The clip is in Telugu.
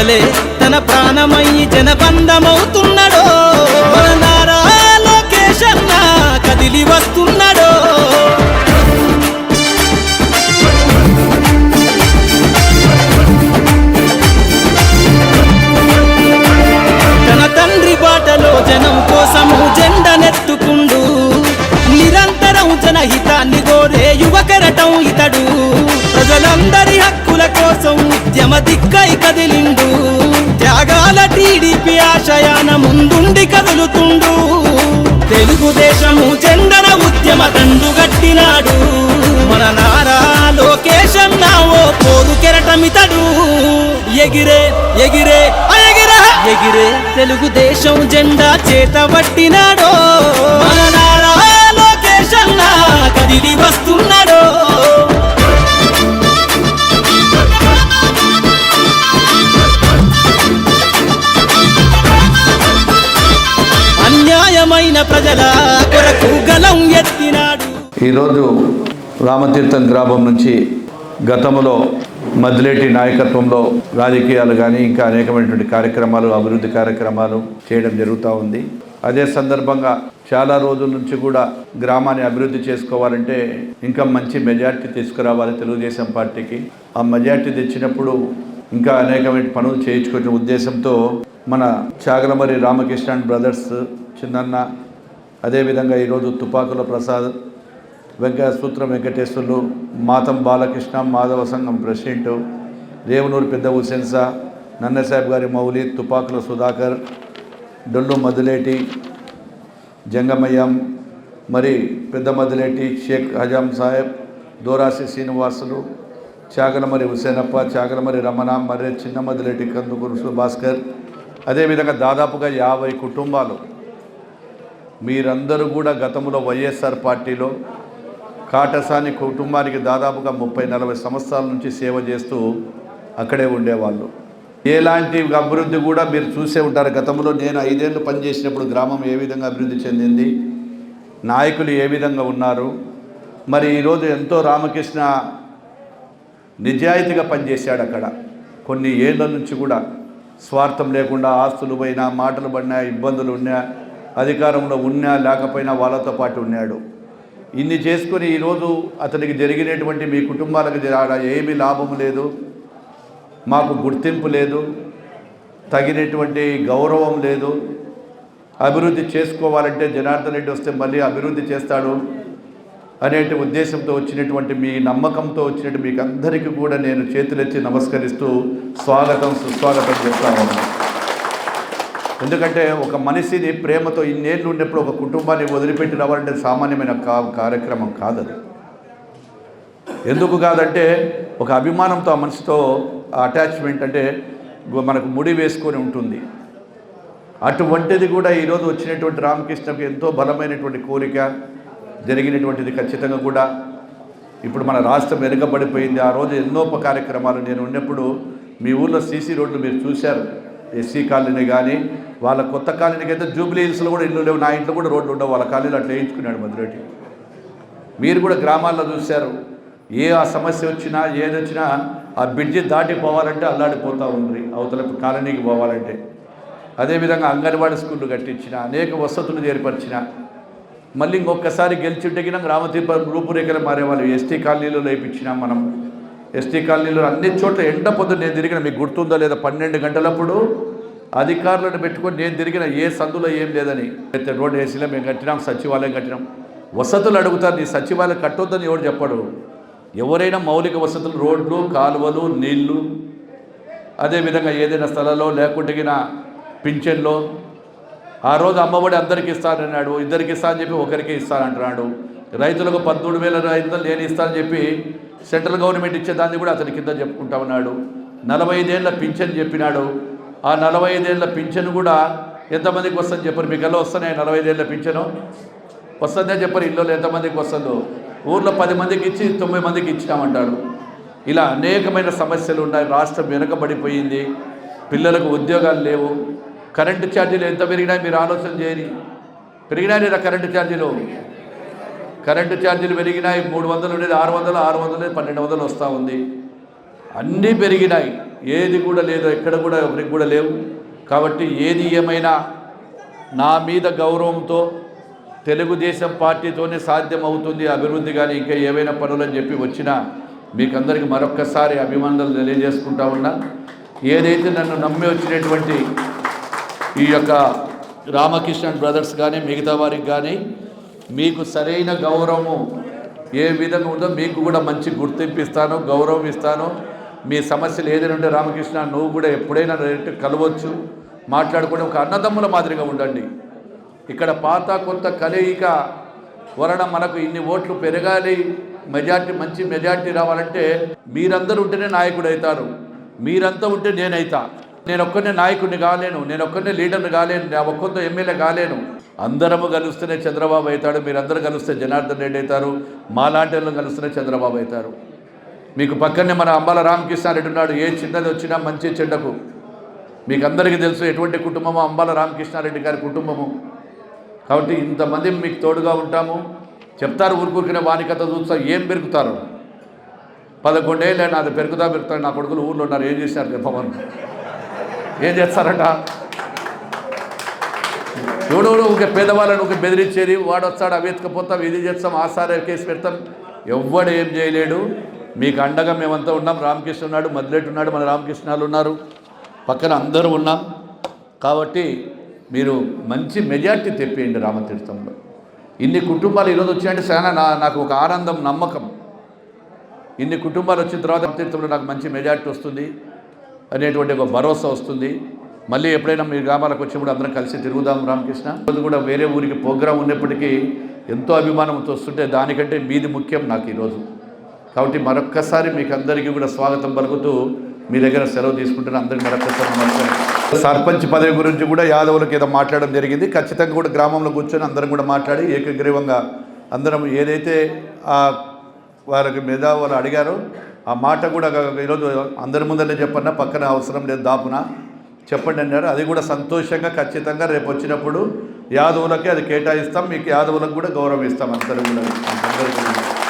ప్రజలే తన ప్రాణమయ్యి జనబంధమవుతున్నాడో. మన నారా లోకేష్ కదిలి వస్తున్నాడో. తన తండ్రి బాటలో జనం కోసము జెండనెత్తుకుండు నిరంతరం జనహితాన్ని కోరే ఉద్యమ దిక్కై కదిలిండు. త్యాగాల టీడీపీ ఆశయాన ముందుండి కదులుతుండు. తెలుగుదేశము చందన ఉద్యమ దండు గట్టినాడు మన నారా లోకేశన్న ఓ పోరు కెరటమితడు. ఎగిరే ఎగిరే ఎగిరే ఎగిరే తెలుగుదేశం జెండా చేతబట్టినాడో మన నారా లోకేశన్న కదిలి వస్తున్నాడో. ప్రజల కొరకు గలం ఎత్తినాడు. ఈరోజు రామతీర్థం గ్రామం నుంచి గతంలో మద్దిలేటి నాయకత్వంలో రాజకీయాలు కానీ ఇంకా అనేకమైనటువంటి కార్యక్రమాలు అభివృద్ధి కార్యక్రమాలు చేయడం జరుగుతూ ఉంది. అదే సందర్భంగా చాలా రోజుల నుంచి కూడా గ్రామాన్ని అభివృద్ధి చేసుకోవాలంటే ఇంకా మంచి మెజార్టీ తీసుకురావాలి తెలుగుదేశం పార్టీకి. ఆ మెజార్టీ తెచ్చినప్పుడు ఇంకా అనేకమైన పనులు చేయించుకునే ఉద్దేశంతో మన చాగలమరి రామకృష్ణ అండ్ బ్రదర్స్ చిన్నన్న అదేవిధంగా ఈరోజు తుపాకుల ప్రసాద్ వెంకట సూత్రం వెంకటేశ్వర్లు మాతం బాలకృష్ణ మాధవ సంఘం ప్రెసిడెంట్ రేవనూరు పెద్ద హుసేన్సా నన్నసాహెబ్ గారి మౌలి తుపాకుల సుధాకర్ డొల్లు మధులేటి జంగమయ్యం మరి పెద్ద మధులేటి షేక్ హజాం సాహెబ్ దోరాసి శ్రీనివాసులు చాగలమరి హుసేనప్ప చాగలమరి రమణ మర్రి చిన్న మధులేటి కందుకూరు భాస్కర్ అదేవిధంగా దాదాపుగా యాభై కుటుంబాలు మీరందరూ కూడా గతంలో వైఎస్ఆర్ పార్టీలో కాటసాని కుటుంబానికి దాదాపుగా ముప్పై నలభై సంవత్సరాల నుంచి సేవ చేస్తూ అక్కడే ఉండేవాళ్ళు. ఎలాంటి అభివృద్ధి కూడా మీరు చూసే ఉంటారు. గతంలో నేను ఐదేళ్ళు పనిచేసినప్పుడు గ్రామం ఏ విధంగా అభివృద్ధి చెందింది నాయకులు ఏ విధంగా ఉన్నారు మరి ఈరోజు ఎంతో రామకృష్ణ నిజాయితీగా పనిచేశాడు అక్కడ. కొన్ని ఏళ్ళ నుంచి కూడా స్వార్థం లేకుండా ఆస్తులు పోయినా మాటలు పడినా ఇబ్బందులు ఉన్నా అధికారంలో ఉన్నా లేకపోయినా వాళ్ళతో పాటు ఉన్నాడు. ఇన్ని చేసుకుని ఈరోజు అతనికి జరిగినటువంటి మీ కుటుంబాలకు ఏమీ లాభం లేదు మాకు గుర్తింపు లేదు తగినటువంటి గౌరవం లేదు. అభివృద్ధి చేసుకోవాలంటే జనార్దన్ రెడ్డి వస్తే మళ్ళీ అభివృద్ధి చేస్తాడు అనేటి ఉద్దేశంతో వచ్చినటువంటి మీ నమ్మకంతో వచ్చినట్టు మీకు అందరికీ కూడా నేను చేతులెత్తి నమస్కరిస్తూ స్వాగతం సుస్వాగతం చెప్తాను ఎందుకంటే ఒక మనిషిని ప్రేమతో ఇన్నేళ్ళు ఉండేప్పుడు ఒక కుటుంబాన్ని వదిలిపెట్టి రావాలంటే సామాన్యమైన కా కార్యక్రమం కాదది ఎందుకు కాదంటే ఒక అభిమానంతో ఆ మనిషితో అటాచ్మెంట్ అంటే మనకు ముడి వేసుకొని ఉంటుంది. అటువంటిది కూడా ఈరోజు వచ్చినటువంటి రామకృష్ణకి ఎంతో బలమైనటువంటి కోరిక జరిగినటువంటిది ఖచ్చితంగా కూడా ఇప్పుడు మన రాష్ట్రం వెనుకబడిపోయింది. ఆ రోజు ఎన్నో కార్యక్రమాలు నేను ఉన్నప్పుడు మీ ఊర్లో సీసీ రోడ్లు మీరు చూశారు. ఎస్సీ కాలనీ కానీ వాళ్ళ కొత్త కాలనీకి అయితే జూబ్లీ హిల్స్లో కూడా ఇల్లు లేవు. నా ఇంట్లో కూడా రోడ్లు ఉండవు. వాళ్ళ కాలనీలో అట్లా వేయించుకున్నాడు మధురెడ్డి. మీరు కూడా గ్రామాల్లో చూశారు. ఏ ఆ సమస్య వచ్చినా ఏది వచ్చినా ఆ బ్రిడ్జి దాటి పోవాలంటే అల్లాడిపోతూ ఉంది. అవతల కాలనీకి పోవాలంటే. అదేవిధంగా అంగన్వాడీ స్కూళ్ళు కట్టించిన అనేక వసతులు ఏర్పరిచిన మళ్ళీ ఇంకొకసారి గెలిచింటే రామతీర్థ రూపురేఖలు మారేవాళ్ళు. ఎస్టీ కాలనీలో లేపించినాం మనం. ఎస్టీ కాలనీలో అన్ని చోట్ల ఎండ పొద్దు నేను తిరిగిన మీకు గుర్తుందో లేదా పన్నెండు గంటలప్పుడు అధికారులను పెట్టుకొని నేను తిరిగిన ఏ సందులో ఏం లేదని. అయితే రోడ్డు వేసినా మేము కట్టినాం సచివాలయం కట్టినాం. వసతులు అడుగుతారు నీ సచివాలయం కట్టొద్దని ఎవరు చెప్పాడు. ఎవరైనా మౌలిక వసతులు రోడ్లు కాలువలు నీళ్ళు అదేవిధంగా ఏదైనా స్థలంలో లేకుంటే పింఛన్లో. ఆ రోజు అమ్మఒడి అందరికి ఇస్తానన్నాడు ఇద్దరికి ఇస్తా అని చెప్పి ఒకరికి ఇస్తానంటున్నాడు. రైతులకు పద్మూడు వేల ఐదు వందలు నేను ఇస్తానని చెప్పి సెంట్రల్ గవర్నమెంట్ ఇచ్చేదాన్ని కూడా అతని కింద చెప్పుకుంటా ఉన్నాడు. నలభై ఐదేళ్ళ పింఛన్ చెప్పినాడు. ఆ నలభై ఐదేళ్ళ పింఛన్ కూడా ఎంతమందికి వస్తుంది చెప్పరు. మీకు ఎలా వస్తున్నాయి నలభై ఐదేళ్ళ పింఛను? వస్తుందే చెప్పరు. ఇల్లు ఎంతమందికి వస్తుందో. ఊర్లో పది మందికి ఇచ్చి తొమ్మిది మందికి ఇచ్చినామంటాడు. ఇలా అనేకమైన సమస్యలు ఉన్నాయి. రాష్ట్రం వెనుకబడిపోయింది. పిల్లలకు ఉద్యోగాలు లేవు. కరెంటు ఛార్జీలు ఎంత పెరిగినాయి మీరు ఆలోచన చేయని? పెరిగినాయి లేదా కరెంటు ఛార్జీలు? కరెంటు ఛార్జీలు పెరిగినాయి మూడు వందలు ఉండేది ఆరు వందలు ఆరు వందలు పన్నెండు వందలు వస్తూ ఉంది. అన్నీ పెరిగినాయి. ఏది కూడా లేదు ఎక్కడ కూడా ఎవరికి కూడా లేవు. కాబట్టి ఏది ఏమైనా నా మీద గౌరవంతో తెలుగుదేశం పార్టీతోనే సాధ్యమవుతుంది అభివృద్ధి కానీ ఇంకా ఏవైనా పనులని చెప్పి వచ్చినా మీకందరికీ మరొక్కసారి అభిమానులు తెలియజేసుకుంటా ఉన్నా. ఏదైతే నన్ను నమ్మి వచ్చినటువంటి ఈ యొక్క రామకృష్ణ బ్రదర్స్ కానీ మిగతా వారికి కానీ మీకు సరైన గౌరవము ఏ విధంగా ఉందో మీకు కూడా మంచి గుర్తింపు ఇస్తాను గౌరవం ఇస్తాను. మీ సమస్యలు ఏదైనా ఉంటే రామకృష్ణ నువ్వు కూడా ఎప్పుడైనా డైరెక్ట్ కలవచ్చు. మాట్లాడుకుని ఒక అన్నదమ్ముల మాదిరిగా ఉండండి. ఇక్కడ పాత కొత్త కలయిక వలన మనకు ఇన్ని ఓట్లు పెరగాలి మెజార్టీ మంచి మెజార్టీ రావాలంటే మీరందరూ ఉంటేనే నాయకుడు అవుతారు మీరంతా ఉంటే నేనైతా. నేను ఒక్కనే నాయకుడిని కాలేను నేను ఒక్కనే లీడర్ని కాలేను నేను ఒక్కొక్క ఎమ్మెల్యే కాలేను. అందరము కలుస్తేనే చంద్రబాబు అవుతాడు మీరందరూ కలిస్తే జనార్దన్ రెడ్డి అవుతారు మాలాంటి వాళ్ళు కలిస్తేనే చంద్రబాబు అవుతారు. మీకు పక్కనే మన అంబాల రామకృష్ణారెడ్డి ఉన్నాడు ఏ చిన్నది వచ్చినా మంచి చెడ్డకు. మీకు అందరికీ తెలుసు ఎటువంటి కుటుంబమో అంబాల రామకృష్ణారెడ్డి గారి కుటుంబము. కాబట్టి ఇంతమంది మీకు తోడుగా ఉంటాము. చెప్తారు ఊరుకూరికిన వానికత చూస్తా ఏం పెరుగుతారు? పదకొండేళ్ళు నాది పెరుగుతా పెరుగుతాడు నా కొడుకులు ఊళ్ళో ఉన్నారు ఏం చేశారు చెప్పమని. ఏం చేస్తారట? ఎవడెవడో ఒక పేదవాళ్ళని ఒక బెదిరించేది వాడు వస్తాడు అవి ఎత్తుకపోతాం ఇది చేస్తాం ఆసారే కేసు పెడతాం. ఎవ్వడు ఏం చేయలేడు. మీకు అండగా మేమంతా ఉన్నాం. రామకృష్ణ ఉన్నాడు మదిలేటి ఉన్నాడు మన రామకృష్ణాలు ఉన్నారు. పక్కన అందరూ ఉన్నాం. కాబట్టి మీరు మంచి మెజార్టీ తెప్పేయండి రామతీర్థంలో. ఇన్ని కుటుంబాలు ఈరోజు వచ్చాయంటే చాలా నా నాకు ఒక ఆనందం నమ్మకం. ఇన్ని కుటుంబాలు వచ్చిన తర్వాత రామతీర్థంలో నాకు మంచి మెజార్టీ వస్తుంది. అనేటువంటి ఒక భరోసా వస్తుంది. మళ్ళీ ఎప్పుడైనా మీ గ్రామాలకు వచ్చినప్పుడు అందరం కలిసి తిరుగుదాం రామకృష్ణ. రోజు కూడా వేరే ఊరికి ప్రోగ్రాం ఉన్నప్పటికీ ఎంతో అభిమానంతో వస్తుంటే దానికంటే మీది ముఖ్యం నాకు ఈరోజు. కాబట్టి మరొక్కసారి మీకు అందరికీ కూడా స్వాగతం పలుకుతూ మీ దగ్గర సెలవు తీసుకుంటున్న అందరికీ మరొక్కసారి నమస్కారం. సర్పంచ్ పదవి గురించి కూడా యాదవులకు ఏదో మాట్లాడడం జరిగింది. ఖచ్చితంగా కూడా గ్రామంలో కూర్చొని అందరం కూడా మాట్లాడి ఏకగ్రీవంగా అందరం ఏదైతే ఆ వారికి మీద వాళ్ళు అడిగారో ఆ మాట కూడా ఈరోజు అందరి ముందరే చెప్పన్నా పక్కన అవసరం లేదు దాపున. చెప్పండి అన్నారు. అది కూడా సంతోషంగా ఖచ్చితంగా రేపు వచ్చినప్పుడు యాదవులకి అది కేటాయిస్తాం. మీకు యాదవులకు కూడా గౌరవం ఇస్తాం అందరూ కూడా. అందరూ కూడా.